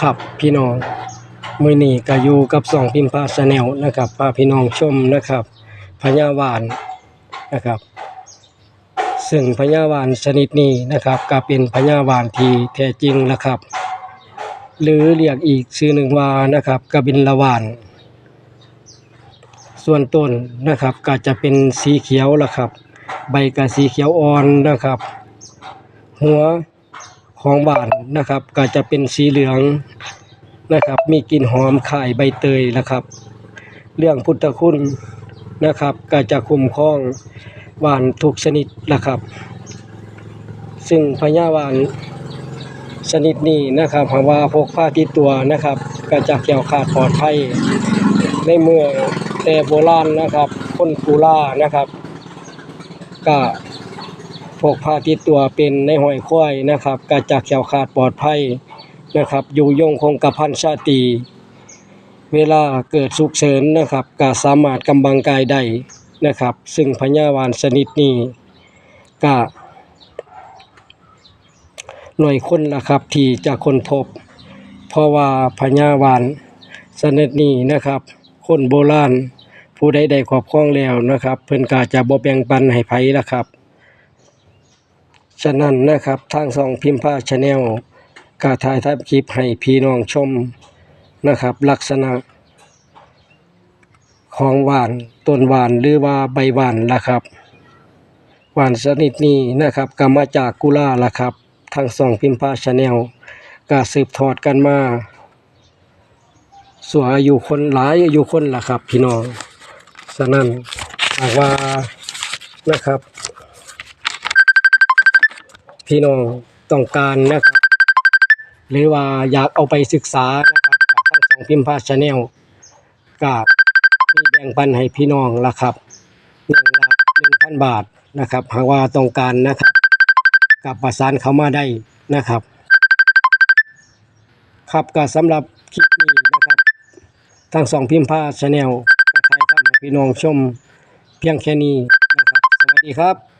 ครับพี่น้องมือนี้ก็อยู่กับสองพิมพ์พาชาแนลนะครับพาพี่น้องชมนะครับพญาวานนะครับ ซึ่งพญาวานชนิดนี้นะครับ ก็เป็นพญาวานที่แท้จริงนะครับ หรือเรียกอีกชื่อหนึ่งว่านะครับกบินละวาน ส่วนต้นนะครับก็จะเป็นสีเขียวละครับ ใบก็สีเขียวอ่อนนะครับ หัว ของบานนะครับ ก็จะเป็นสีเหลืองนะครับ มีกลิ่นหอมคล้ายใบเตยนะครับ เรื่องพุทธคุณนะครับ ก็จะคุ้มครองหวานทุกชนิดนะครับ ซึ่งพญาวานชนิดนี้นะครับหากว่าพกพาติดตัวนะครับ ก็จะเกี่ยวขาดปลอดภัยในเมืองแต่โบราณนะครับ คนกุล่านะครับ ก็ กพาติดตัวเป็นในหอยควายนะครับก็จะเขียวขาดปลอดภัยนะครับ อยู่ยงคงกระพันชาตรีเวลาเกิดฉุกเฉินนะครับก็สามารถกำบังกายได้นะครับ ซึ่งพญาวานชนิดนี้ก็หน่วยคนละครับที่จะคนพบ เพราะว่าพญาวานชนิดนี้นะครับ คนโบราณผู้ใดได้ครอบครองแล้วนะครับ เพิ่นก็จะบ่แบ่งปันให้ไผละครับ ฉะนั้นนะครับทางสองพิมพ์ผ้าชาแนลก็ถ่ายทำคลิปให้พี่น้องชมนะครับ ลักษณะ ของหวานต้นหวานหรือว่าใบหวานล่ะครับ หวานชนิดนี้นะครับก็มาจากกุลาล่ะครับทางสองพิมพ์ผ้าชาแนลก็สืบทอดกันมาส่วนอายุคนหลายอายุคนล่ะครับ พี่น้องฉะนั้นหากว่านะครับ พี่น้องต้องการนะครับ หรือว่าอยากเอาไปศึกษานะครับจากทั้งสองพิมพ์พาชาแนลกับมีแบ่งปันให้พี่น้องละครับหนึ่งละหนึ่งพันบาทนะครับหากว่าต้องการนะครับกับประสานเข้ามาได้นะครับ ครับก็สำหรับคลิปนี้นะครับทั้งสองพิมพ์พาชาแนลก็ถ่ายทำให้พี่น้องชมเพียงแค่นี้นะครับ สวัสดีครับ